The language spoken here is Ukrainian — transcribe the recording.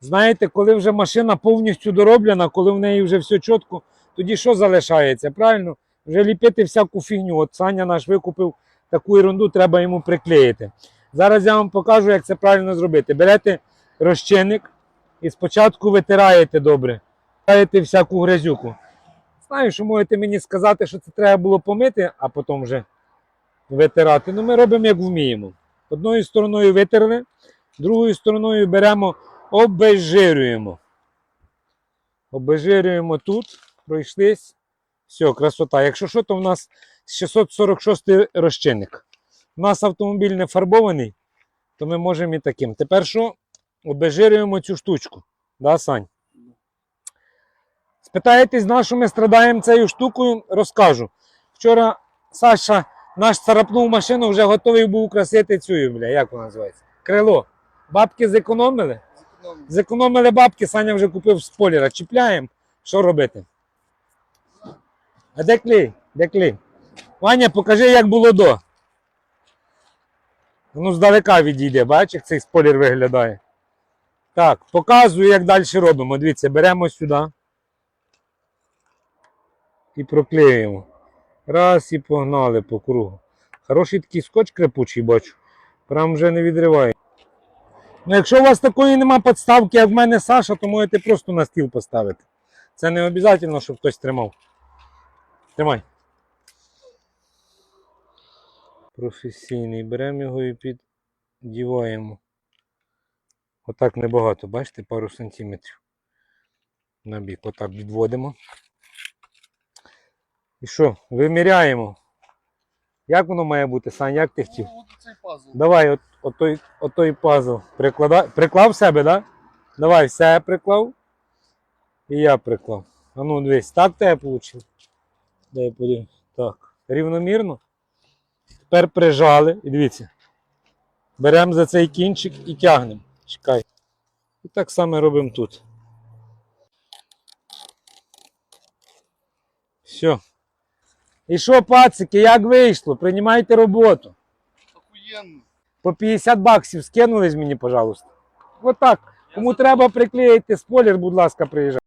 Знаєте, коли вже машина повністю дороблена, коли в неї вже все чітко, тоді що залишається? Правильно? Вже ліпити всяку фігню. От Саня наш викупив таку ерунду, треба йому приклеїти. Зараз я вам покажу, як це правильно зробити. Берете розчинник і спочатку витираєте добре, витираєте всяку грязюку. Знаю, що можете мені сказати, що це треба було помити, а потім вже витирати. Ну, ми робимо як вміємо. Одною стороною витерли, другою стороною беремо, обезжирюємо. Обезжирюємо тут, пройшлись. Все, красота. Якщо що, то в нас 646 розчинник. У нас автомобіль не фарбований, то ми можемо і таким. Тепер що? Обезжирюємо цю штучку. Да, Сань? Спитаєтесь, на що ми страдаємо цією штукою, розкажу. Вчора Саша наш царапнув машину, вже готовий був украсити цю, бля, як вона називається? Крило. Бабки зекономили? Зекономили бабки, Саня вже купив спойлера. Чіпляємо. Що робити? А де клей? Де клей? Ваня, покажи, як було до. Ну, здалека відійде, бачиш, як цей спойлер виглядає. Так, показую, як далі робимо. Дивіться, беремо сюди. І проклеюємо. Раз і погнали по кругу. Хороший такий скотч крепучий, бачу. Прям вже не відриває. Ну, якщо у вас такої нема підставки, як в мене Саша, то можете просто на стіл поставити. Це не обов'язково, щоб хтось тримав. Тримай. Професійний. Беремо його і піддіваємо. Отак небагато, бачите, пару сантиметрів. На бік. Отак відводимо. І що? Виміряємо. Як воно має бути, Сань, як ти хотів? Ну, от цей пазл. Давай, от, от, той, от той пазл. Приклада... Приклав себе? Да? Давай, все приклав. І я приклав. А ну дивись, так тебе вийшло. Дай подивимось. Так. Рівномірно. Тепер прижали. І дивіться. Беремо за цей кінчик і тягнемо. Чекай. І так само робимо тут. Все. І що, пацики, як вийшло? Приймайте роботу. Охуєнно. По 50 баксів скинулись мені, пожалуйста. Отак. Кому треба приклеїти спойлер, будь ласка, приїжджайте.